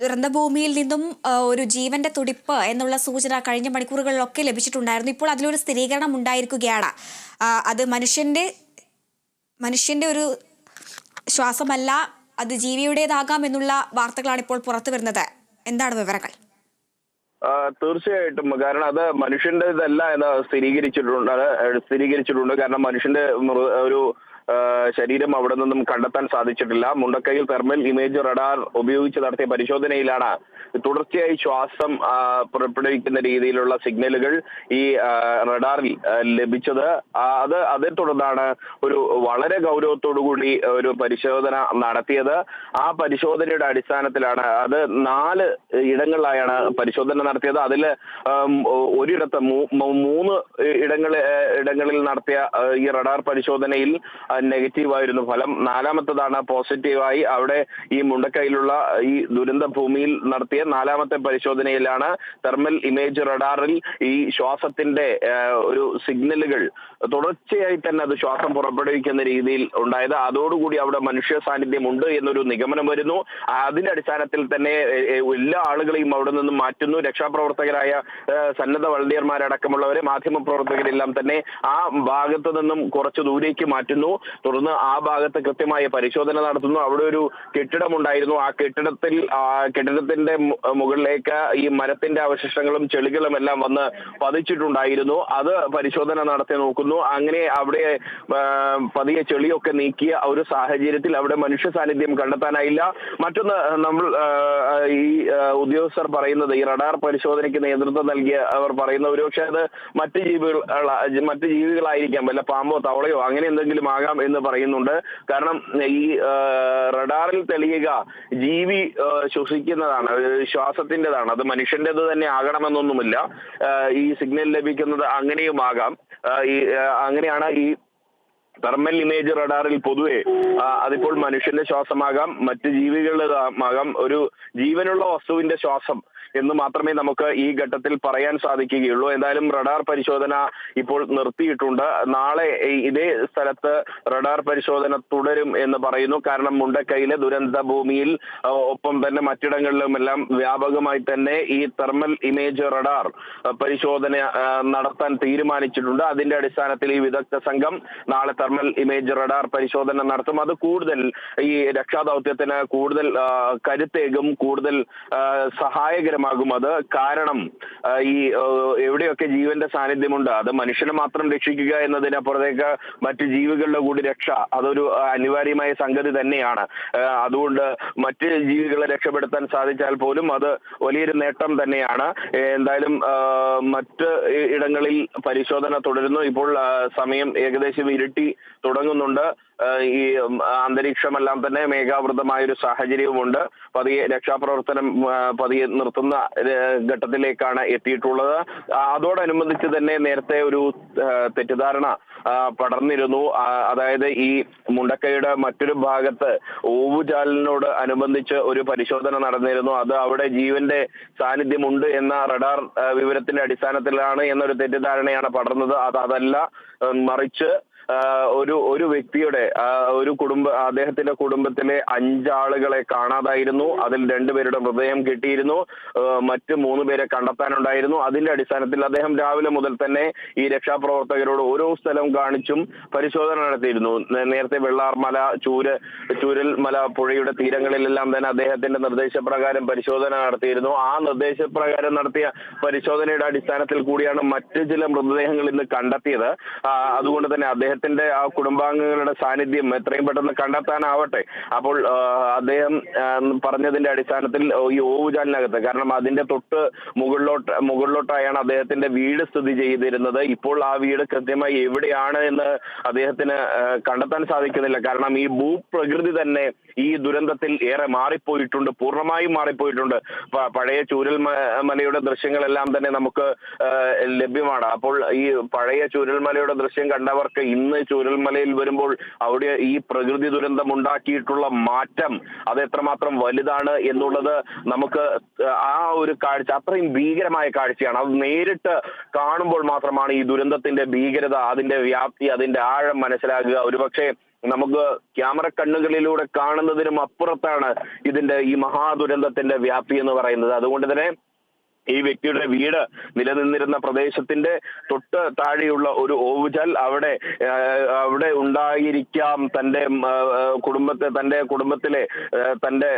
ദുരന്തഭൂമിയിൽ നിന്നും ഒരു ജീവന്റെ തുടിപ്പ് എന്നുള്ള സൂചന കഴിഞ്ഞ മണിക്കൂറുകളിലൊക്കെ ലഭിച്ചിട്ടുണ്ടായിരുന്നു. ഇപ്പോൾ അതിലൊരു സ്ഥിരീകരണം ഉണ്ടായിരിക്കുകയാണ്. അത് മനുഷ്യന്റെ മനുഷ്യന്റെ ഒരു ശ്വാസമല്ല അത് ജീവിയുടേതാകാം എന്നുള്ള വാർത്തകളാണ് ഇപ്പോൾ പുറത്തു വരുന്നത്. എന്താണ് വിവരങ്ങൾ? തീർച്ചയായിട്ടും. കാരണം അത് മനുഷ്യന്റെ ഇതല്ല എന്ന് സ്ഥിരീകരിച്ചിട്ടുണ്ട് സ്ഥിരീകരിച്ചിട്ടുണ്ട്. കാരണം മനുഷ്യന്റെ ഒരു ശരീരം അവിടെ നിന്നും കണ്ടെത്താൻ സാധിച്ചിട്ടില്ല. മുണ്ടക്കൈയിൽ തെർമൽ ഇമേജ് റഡാർ ഉപയോഗിച്ച് നടത്തിയ പരിശോധനയിലാണ് തുടർച്ചയായി ശ്വാസം പുറപ്പെടുവിക്കുന്ന രീതിയിലുള്ള സിഗ്നലുകൾ ഈ റഡാറിൽ ലഭിച്ചത്. അത് അതേ തുടർന്നാണ് ഒരു വളരെ കൂടി ഒരു പരിശോധന നടത്തിയത്. ആ പരിശോധനയുടെ അടിസ്ഥാനത്തിലാണ് അത് നാല് ഇടങ്ങളിലായാണ് പരിശോധന നടത്തിയത്. അതിൽ ഒരിടത്ത് മൂന്ന് ഇടങ്ങളിൽ ഇടങ്ങളിൽ നടത്തിയ ഈ റഡാർ പരിശോധനയിൽ നെഗറ്റീവ് ആയിരുന്നു ഫലം നാലാമത്തതാണ്. പോസിറ്റീവായി അവിടെ ഈ മുണ്ടക്കൈയിലുള്ള ഈ ദുരന്ത ഭൂമിയിൽ നടത്തിയ നാലാമത്തെ പരിശോധനയിലാണ് തെർമൽ ഇമേജ് റഡാറിൽ ഈ ശ്വാസത്തിന്റെ ഒരു സിഗ്നലുകൾ തുടർച്ചയായി തന്നെ അത് ശ്വാസം പുറപ്പെടുവിക്കുന്ന രീതിയിൽ ഉണ്ടായത്. അതോടുകൂടി അവിടെ മനുഷ്യ സാന്നിധ്യം ഉണ്ട് എന്നൊരു നിഗമനം വരുന്നു. അതിന്റെ അടിസ്ഥാനത്തിൽ തന്നെ എല്ലാ ആളുകളെയും അവിടെ നിന്നും മാറ്റുന്നു. രക്ഷാപ്രവർത്തകരായ സന്നദ്ധ വളണ്ടിയർമാരടക്കമുള്ളവരെ മാധ്യമ പ്രവർത്തകരെല്ലാം തന്നെ ആ ഭാഗത്ത് നിന്നും കുറച്ച് ദൂരേക്ക് മാറ്റുന്നു. തുടർന്ന് ആ ഭാഗത്ത് കൃത്യമായ പരിശോധന നടത്തുന്നു. അവിടെ ഒരു കെട്ടിടം ഉണ്ടായിരുന്നു. ആ കെട്ടിടത്തിൽ കെട്ടിടത്തിന്റെ മുകളിലേക്ക് ഈ മരത്തിന്റെ അവശിഷ്ടങ്ങളും ചെളികളും എല്ലാം വന്ന് പതിച്ചിട്ടുണ്ടായിരുന്നു. അത് പരിശോധന നടത്തി നോക്കുന്നു. അങ്ങനെ അവിടെ പതിയ ചെളിയൊക്കെ നീക്കിയ ഒരു സാഹചര്യത്തിൽ അവിടെ മനുഷ്യ സാന്നിധ്യം കണ്ടെത്താനായില്ല. മറ്റൊന്ന് നമ്മൾ ഈ ഉദ്യോഗസ്ഥർ പറയുന്നത് ഈ റഡാർ പരിശോധനയ്ക്ക് നേതൃത്വം നൽകിയ അവർ പറയുന്ന ഒരുപക്ഷെ അത് മറ്റ് ജീവികൾ മറ്റ് ജീവികളായിരിക്കാം. വല്ല പാമ്പോ തവളയോ അങ്ങനെ എന്തെങ്കിലും ആകാം എന്ന് പറയുന്നുണ്ട്. കാരണം ഈ റഡാറിൽ തെളിയുക ജീവി ശ്വസിക്കുന്നതാണ് ശ്വാസത്തിന്റെതാണ് അത് മനുഷ്യന്റെത് തന്നെ ആകണമെന്നൊന്നുമില്ല. ഈ സിഗ്നൽ ലഭിക്കുന്നത് അങ്ങനെയുമാകാം. ഈ അങ്ങനെയാണ് ഈ തെർമൽ ഇമേജ് റഡാറിൽ പൊതുവെ അതിപ്പോൾ മനുഷ്യന്റെ ശ്വാസമാകാം മറ്റ് ജീവികളുടേതാകാം ഒരു ജീവനുള്ള വസ്തുവിന്റെ ശ്വാസം എന്ന് മാത്രമേ നമുക്ക് ഈ ഘട്ടത്തിൽ പറയാൻ സാധിക്കുകയുള്ളൂ. എന്തായാലും റഡാർ പരിശോധന ഇപ്പോൾ നിർത്തിയിട്ടുണ്ട്. നാളെ ഇതേ സ്ഥലത്ത് റഡാർ പരിശോധന തുടരും എന്ന് പറയുന്നു. കാരണം മുണ്ടക്കൈയിലെ ദുരന്ത ഭൂമിയിൽ ഒപ്പം തന്നെ മറ്റിടങ്ങളിലുമെല്ലാം വ്യാപകമായി തന്നെ ഈ തെർമൽ ഇമേജ് റഡാർ പരിശോധന നടത്താൻ തീരുമാനിച്ചിട്ടുണ്ട്. അതിന്റെ അടിസ്ഥാനത്തിൽ ഈ വിദഗ്ധ സംഘം നാളെ തെർമൽ ഇമേജ് റഡാർ പരിശോധന നടത്തും. അത് കൂടുതൽ ഈ രക്ഷാദൗത്യത്തിന് കൂടുതൽ കരുത്തേകും കൂടുതൽ സഹായകരമാകും. അത് കാരണം ഈ എവിടെയൊക്കെ ജീവന്റെ സാന്നിധ്യമുണ്ട് അത് മനുഷ്യനെ മാത്രം രക്ഷിക്കുക എന്നതിനപ്പുറത്തേക്ക് മറ്റ് ജീവികളുടെ കൂടി രക്ഷ അതൊരു അനിവാര്യമായ സംഗതി തന്നെയാണ്. അതുകൊണ്ട് മറ്റ് ജീവികളെ രക്ഷപ്പെടുത്താൻ സാധിച്ചാൽ പോലും അത് വലിയൊരു നേട്ടം തന്നെയാണ്. എന്തായാലും മറ്റ് ഇടങ്ങളിൽ പരിശോധന തുടരുന്നു. ഇപ്പോൾ സമയം ഏകദേശം ഇരുട്ടി തുടങ്ങുന്നുണ്ട്. ഈ അന്തരീക്ഷമെല്ലാം തന്നെ മേഘാവൃതമായ ഒരു സാഹചര്യവുമുണ്ട്. പതിയെ രക്ഷാപ്രവർത്തനം പതിയെ നിർത്തുന്ന ഘട്ടത്തിലേക്കാണ് എത്തിയിട്ടുള്ളത്. അതോടനുബന്ധിച്ച് തന്നെ നേരത്തെ ഒരു തെറ്റിദ്ധാരണ പടർന്നിരുന്നു. അതായത് ഈ മുണ്ടക്കയുടെ മറ്റൊരു ഭാഗത്ത് ഓവുചാലിനോട് അനുബന്ധിച്ച് ഒരു പരിശോധന നടന്നിരുന്നു. അത് അവിടെ ജീവന്റെ സാന്നിധ്യമുണ്ട് എന്ന റഡാർ വിവരത്തിന്റെ അടിസ്ഥാനത്തിലാണ് എന്നൊരു തെറ്റിദ്ധാരണയാണ് പടർന്നത്. അത് അതല്ല മറിച്ച് ഒരു ഒരു വ്യക്തിയുടെ ഒരു കുടുംബ അദ്ദേഹത്തിന്റെ കുടുംബത്തിലെ അഞ്ചാളുകളെ കാണാതായിരുന്നു. അതിൽ രണ്ടുപേരുടെ മൃതദേഹം കിട്ടിയിരുന്നു. മറ്റ് മൂന്ന് പേരെ കണ്ടെത്താനുണ്ടായിരുന്നു. അതിന്റെ അടിസ്ഥാനത്തിൽ അദ്ദേഹം രാവിലെ മുതൽ തന്നെ ഈ രക്ഷാപ്രവർത്തകരോട് ഓരോ സ്ഥലം കാണിച്ചും പരിശോധന നടത്തിയിരുന്നു. നേരത്തെ വെള്ളാർമല ചൂര് ചൂരൽ മല പുഴയുടെ തീരങ്ങളിലെല്ലാം തന്നെ അദ്ദേഹത്തിന്റെ നിർദ്ദേശപ്രകാരം പരിശോധന നടത്തിയിരുന്നു. ആ നിർദ്ദേശപ്രകാരം നടത്തിയ പരിശോധനയുടെ അടിസ്ഥാനത്തിൽ കൂടിയാണ് മറ്റ് ചില മൃതദേഹങ്ങൾ ഇന്ന് കണ്ടെത്തിയത്. അതുകൊണ്ട് തന്നെ അദ്ദേഹത്തിന്റെ ആ കുടുംബാംഗങ്ങളുടെ സാന്നിധ്യം എത്രയും പെട്ടെന്ന് കണ്ടെത്താനാവട്ടെ. അപ്പോൾ അദ്ദേഹം പറഞ്ഞതിന്റെ അടിസ്ഥാനത്തിൽ ഈ ഓവുചാലിനകത്ത് കാരണം അതിന്റെ തൊട്ട് മുകളിലോട്ട് മുകളിലോട്ടായാണ് അദ്ദേഹത്തിന്റെ വീട് സ്ഥിതി ചെയ്തിരുന്നത്. ഇപ്പോൾ ആ വീട് കൃത്യമായി എവിടെയാണ് എന്ന് അദ്ദേഹത്തിന് കണ്ടെത്താൻ സാധിക്കുന്നില്ല. കാരണം ഈ ഭൂപ്രകൃതി തന്നെ ഈ ദുരന്തത്തിൽ ഏറെ മാറിപ്പോയിട്ടുണ്ട് പൂർണമായും മാറിപ്പോയിട്ടുണ്ട്. പഴയ ചൂരൽ മലയുടെ ദൃശ്യങ്ങളെല്ലാം തന്നെ നമുക്ക് ലഭ്യമാണ്. അപ്പോൾ ഈ പഴയ ചൂരൽമലയുടെ ദൃശ്യം കണ്ടവർക്ക് ഇന്ന് ചൂരൽമലയിൽ വരുമ്പോൾ അവിടെ ഈ പ്രകൃതി ദുരന്തം ഉണ്ടാക്കിയിട്ടുള്ള മാറ്റം അത് എത്രമാത്രം വലുതാണ് എന്നുള്ളത് നമുക്ക് ആ ഒരു കാഴ്ച അത്രയും ഭീകരമായ കാഴ്ചയാണ്. അത് നേരിട്ട് കാണുമ്പോൾ മാത്രമാണ് ഈ ദുരന്തത്തിന്റെ ഭീകരത അതിന്റെ വ്യാപ്തി അതിന്റെ ആഴം മനസ്സിലാക്കുക ഒരുപക്ഷെ നമുക്ക് ക്യാമറ കണ്ണുകളിലൂടെ കാണുന്നതിനും അപ്പുറത്താണ് ഇതിന്റെ ഈ മഹാദുരന്തത്തിന്റെ വ്യാപ്തി എന്ന് പറയുന്നത്. അതുകൊണ്ട് തന്നെ ഈ വ്യക്തിയുടെ വീട് നിലനിന്നിരുന്ന പ്രദേശത്തിന്റെ തൊട്ട് താഴെയുള്ള ഒരു ഓവുചാൽ അവിടെ അവിടെ ഉണ്ടായിരിക്കാം തന്റെ കുടുംബത്തെ തന്റെ കുടുംബത്തിലെ തന്റെ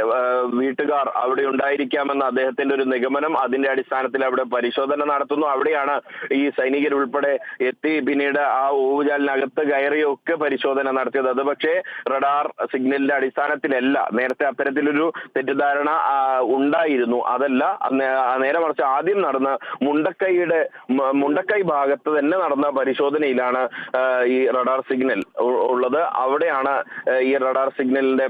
വീട്ടുകാർ അവിടെ ഉണ്ടായിരിക്കാമെന്ന അദ്ദേഹത്തിന്റെ ഒരു നിഗമനം അതിന്റെ അടിസ്ഥാനത്തിൽ അവിടെ പരിശോധന നടത്തുന്നു. അവിടെയാണ് ഈ സൈനികരുൾപ്പെടെ എത്തി പിന്നീട് ആ ഓവുചാലിനകത്ത് കയറിയൊക്കെ പരിശോധന നടത്തിയത്. അത് പക്ഷേ റഡാർ സിഗ്നലിന്റെ അടിസ്ഥാനത്തിലല്ല. നേരത്തെ അത്തരത്തിലൊരു തെറ്റിദ്ധാരണ ഉണ്ടായിരുന്നു. അതല്ല നേരെ മറിച്ച് ആദ്യം നടന്ന മുണ്ടക്കൈയുടെ മുണ്ടക്കൈ ഭാഗത്ത് തന്നെ നടന്ന പരിശോധനയിലാണ് ഈ റഡാർ സിഗ്നൽ ഉള്ളത്. അവിടെയാണ് ഈ റഡാർ സിഗ്നലിന്റെ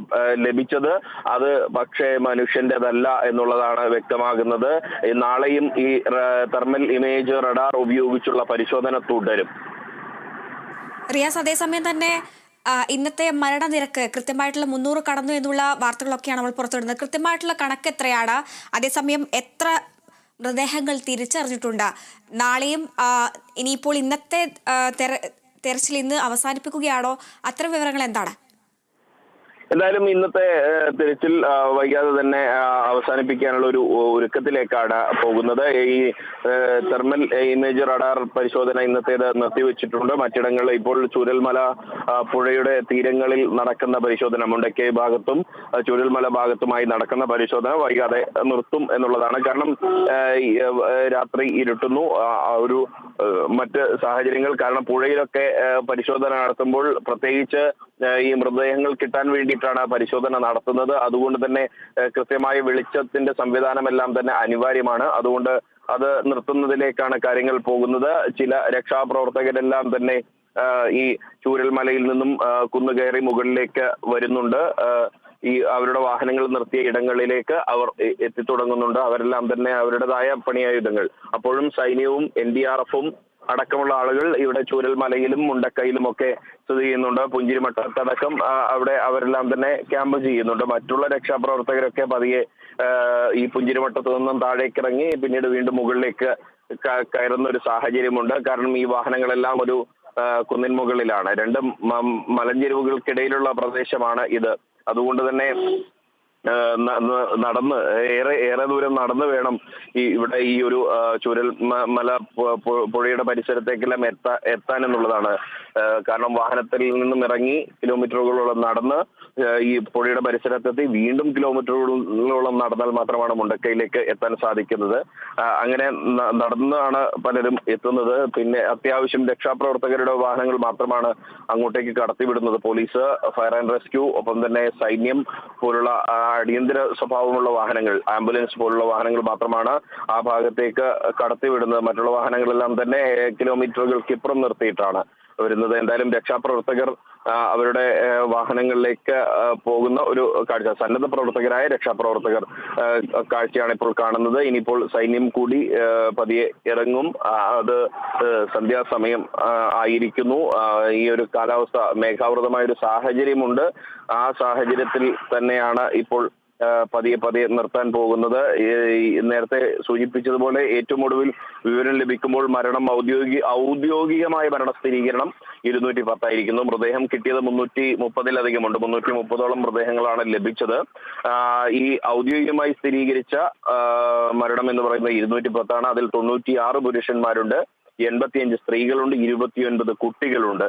ലഭിച്ചത്. അത് പക്ഷേ മനുഷ്യന്റേതല്ല എന്നുള്ളതാണ് വ്യക്തമാകുന്നത്. നാളെയും ഈ തെർമൽ ഇമേജ് റഡാർ ഉപയോഗിച്ചുള്ള പരിശോധന തുടരും. റിയാസ് അതേസമയം തന്നെ ഇന്നത്തെ മരണനിരക്ക് കൃത്യമായിട്ടുള്ള മുന്നൂറ് കടന്നു എന്നുള്ള വാർത്തകളൊക്കെയാണ് നമ്മൾ പുറത്തുവിടുന്നത്. കൃത്യമായിട്ടുള്ള കണക്ക് എത്രയാണ് അതേസമയം എത്ര മൃതദേഹങ്ങൾ തിരിച്ചറിഞ്ഞിട്ടുണ്ട്. നാളെയും ഇനിയിപ്പോൾ ഇന്നത്തെ തെരച്ചിൽ ഇന്ന് അവസാനിപ്പിക്കുകയാണോ? അത്തരം വിവരങ്ങൾ എന്താണ്? എന്തായാലും ഇന്നത്തെ തിരച്ചിൽ വൈകാതെ തന്നെ അവസാനിപ്പിക്കാനുള്ള ഒരു ഒരുക്കത്തിലേക്കാണ് പോകുന്നത്. ഈ തെർമൽ ഇമേജ് റഡാർ പരിശോധന ഇന്നത്തേത് നിർത്തിവെച്ചിട്ടുണ്ട്. മറ്റിടങ്ങളിൽ ഇപ്പോൾ ചുരൽമല പുഴയുടെ തീരങ്ങളിൽ നടക്കുന്ന പരിശോധന മുണ്ടക്കൈ ഭാഗത്തും ചുരൽമല ഭാഗത്തുമായി നടക്കുന്ന പരിശോധന വൈകാതെ നിർത്തും എന്നുള്ളതാണ്. കാരണം രാത്രി ഇരുട്ടുന്നു. ഒരു മറ്റ് സാഹചര്യങ്ങൾ കാരണം പുഴയിലൊക്കെ പരിശോധന നടത്തുമ്പോൾ പ്രത്യേകിച്ച് ഈ മൃതദേഹങ്ങൾ കിട്ടാൻ വേണ്ടിയിട്ടാണ് പരിശോധന നടത്തുന്നത്. അതുകൊണ്ട് തന്നെ കൃത്യമായ വെളിച്ചത്തിന്റെ സംവിധാനമെല്ലാം തന്നെ അനിവാര്യമാണ്. അതുകൊണ്ട് അത് നിർത്തുന്നതിലേക്കാണ് കാര്യങ്ങൾ പോകുന്നത്. ചില രക്ഷാപ്രവർത്തകരെല്ലാം തന്നെ ഈ ചൂരൽമലയിൽ നിന്നും കുന്നുകയറി കുന്നു മുകളിലേക്ക് വരുന്നുണ്ട്. ഈ അവരുടെ വാഹനങ്ങൾ നിർത്തിയ ഇടങ്ങളിലേക്ക് അവർ എത്തിത്തുടങ്ങുന്നുണ്ട്. അവരെല്ലാം തന്നെ അവരുടേതായ പണിയായുധങ്ങൾ അപ്പോഴും സൈന്യവും എൻ ഡി ആർ എഫും അടക്കമുള്ള ആളുകൾ ഇവിടെ ചൂരൽമലയിലും മുണ്ടക്കയിലും ഒക്കെ സ്ഥിതി ചെയ്യുന്നുണ്ട്. പുഞ്ചിരിമട്ടത്തടക്കം അവിടെ അവരെല്ലാം തന്നെ ക്യാമ്പ് ചെയ്യുന്നുണ്ട്. മറ്റുള്ള രക്ഷാപ്രവർത്തകരൊക്കെ പതിയെ ഈ പുഞ്ചിരിമട്ടത്തു നിന്നും താഴേക്കിറങ്ങി പിന്നീട് വീണ്ടും മുകളിലേക്ക് കയറുന്ന ഒരു സാഹചര്യമുണ്ട്. കാരണം ഈ വാഹനങ്ങളെല്ലാം ഒരു കുന്നിൻ മുകളിലാണ്. രണ്ട് മലഞ്ചെരുവുകൾക്കിടയിലുള്ള പ്രദേശമാണ് ഇത്. അതുകൊണ്ട് തന്നെ നടന്ന് ഏറെ ഏറെ ദൂരം നടന്ന് വേണം ഈ ഇവിടെ ഈ ഒരു ചുരൽ മല പുഴയുടെ പരിസരത്തേക്കെല്ലാം എത്താ എത്താൻ എന്നുള്ളതാണ്. കാരണം വാഹനത്തിൽ നിന്നും ഇറങ്ങി കിലോമീറ്ററുകളോളം നടന്ന് ഈ പുഴയുടെ പരിസരത്തെത്തി വീണ്ടും കിലോമീറ്ററുകളോളം നടന്നാൽ മാത്രമാണ് മുണ്ടക്കൈയിലേക്ക് എത്താൻ സാധിക്കുന്നത്. അങ്ങനെ നടന്നാണ് പലരും എത്തുന്നത്. പിന്നെ അത്യാവശ്യം രക്ഷാപ്രവർത്തകരുടെ വാഹനങ്ങൾ മാത്രമാണ് അങ്ങോട്ടേക്ക് കടത്തിവിടുന്നത്. പോലീസ് ഫയർ ആൻഡ് റെസ്ക്യൂ ഒപ്പം തന്നെ സൈന്യം പോലുള്ള അടിയന്തര സ്വഭാവമുള്ള വാഹനങ്ങൾ ആംബുലൻസ് പോലുള്ള വാഹനങ്ങൾ മാത്രമാണ് ആ ഭാഗത്തേക്ക് കടത്തിവിടുന്നത്. മറ്റുള്ള വാഹനങ്ങളെല്ലാം തന്നെ കിലോമീറ്ററുകൾക്കിപ്പുറം നിർത്തിയിട്ടാണ്. വരുന്നത്. എന്തായാലും രക്ഷാപ്രവർത്തകർ അവരുടെ വാഹനങ്ങളിലേക്ക് പോകുന്ന ഒരു കാഴ്ച. സന്നദ്ധ പ്രവർത്തകരായ രക്ഷാപ്രവർത്തകർ കാഴ്ചയാണ് ഇപ്പോൾ കാണുന്നത്. ഇനിയിപ്പോൾ സൈന്യം കൂടി പതിയെ ഇറങ്ങും. അത് സന്ധ്യാസമയം ആയിരിക്കുന്നു. ഈ ഒരു കാലാവസ്ഥ മേഘാവൃതമായ ഒരു സാഹചര്യമുണ്ട്. ആ സാഹചര്യത്തിൽ തന്നെയാണ് ഇപ്പോൾ പതിയെ പതിയെ നിർത്താൻ പോകുന്നത്. നേരത്തെ സൂചിപ്പിച്ചതുപോലെ ഏറ്റവും ഒടുവിൽ വിവരം ലഭിക്കുമ്പോൾ മരണം ഔദ്യോഗിക ഔദ്യോഗികമായ മരണ സ്ഥിരീകരണം ഇരുന്നൂറ്റി പത്തായിരിക്കുന്നു. മൃതദേഹം കിട്ടിയത് മുന്നൂറ്റി മുപ്പതിലധികമുണ്ട് മുന്നൂറ്റി മുപ്പതോളം മൃതദേഹങ്ങളാണ് ലഭിച്ചത്. ഈ ഔദ്യോഗികമായി സ്ഥിരീകരിച്ച മരണം എന്ന് പറയുന്നത് ഇരുന്നൂറ്റി പത്താണ്. അതിൽ തൊണ്ണൂറ്റിയാറ് പുരുഷന്മാരുണ്ട്. എൺപത്തിയഞ്ച് സ്ത്രീകളുണ്ട് ഇരുപത്തിയൊൻപത് കുട്ടികളുണ്ട്.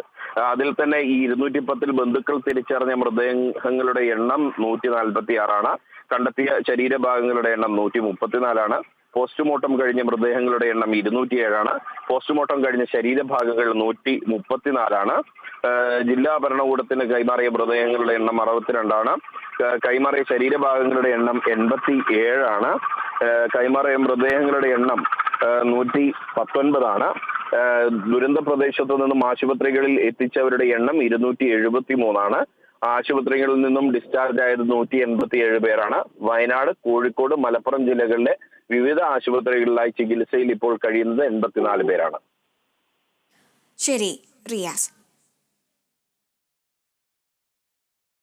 അതിൽ തന്നെ ഈ ഇരുന്നൂറ്റി പത്തിൽ ബന്ധുക്കൾ തിരിച്ചറിഞ്ഞ മൃതദേഹങ്ങളുടെ എണ്ണം നൂറ്റി നാൽപ്പത്തി ആറാണ് കണ്ടെത്തിയ ശരീരഭാഗങ്ങളുടെ എണ്ണം നൂറ്റി മുപ്പത്തിനാലാണ് പോസ്റ്റ്മോർട്ടം കഴിഞ്ഞ മൃതദേഹങ്ങളുടെ എണ്ണം ഇരുന്നൂറ്റിയേഴാണ്. പോസ്റ്റ്മോർട്ടം കഴിഞ്ഞ ശരീരഭാഗങ്ങൾ നൂറ്റി മുപ്പത്തിനാലാണ് ജില്ലാ ഭരണകൂടത്തിന് കൈമാറിയ മൃതദേഹങ്ങളുടെ എണ്ണം അറുപത്തിരണ്ടാണ്. കൈമാറിയ ശരീരഭാഗങ്ങളുടെ എണ്ണം എൺപത്തി ഏഴാണ് കൈമാറിയ മൃതദേഹങ്ങളുടെ എണ്ണം നൂറ്റി പത്തൊൻപതാണ്. ദുരന്ത പ്രദേശത്തു നിന്നും ആശുപത്രികളിൽ എത്തിച്ചവരുടെ എണ്ണം ഇരുന്നൂറ്റി എഴുപത്തി മൂന്നാണ് ആശുപത്രികളിൽ നിന്നും ഡിസ്ചാർജ് ആയത് നൂറ്റി എൺപത്തി ഏഴ് പേരാണ്. വയനാട് കോഴിക്കോട് മലപ്പുറം ജില്ലകളിലെ വിവിധ ആശുപത്രികളിലായി ചികിത്സയിൽ ഇപ്പോൾ കഴിയുന്നത് എൺപത്തിനാല് പേരാണ്. ശരി റിയാസ്.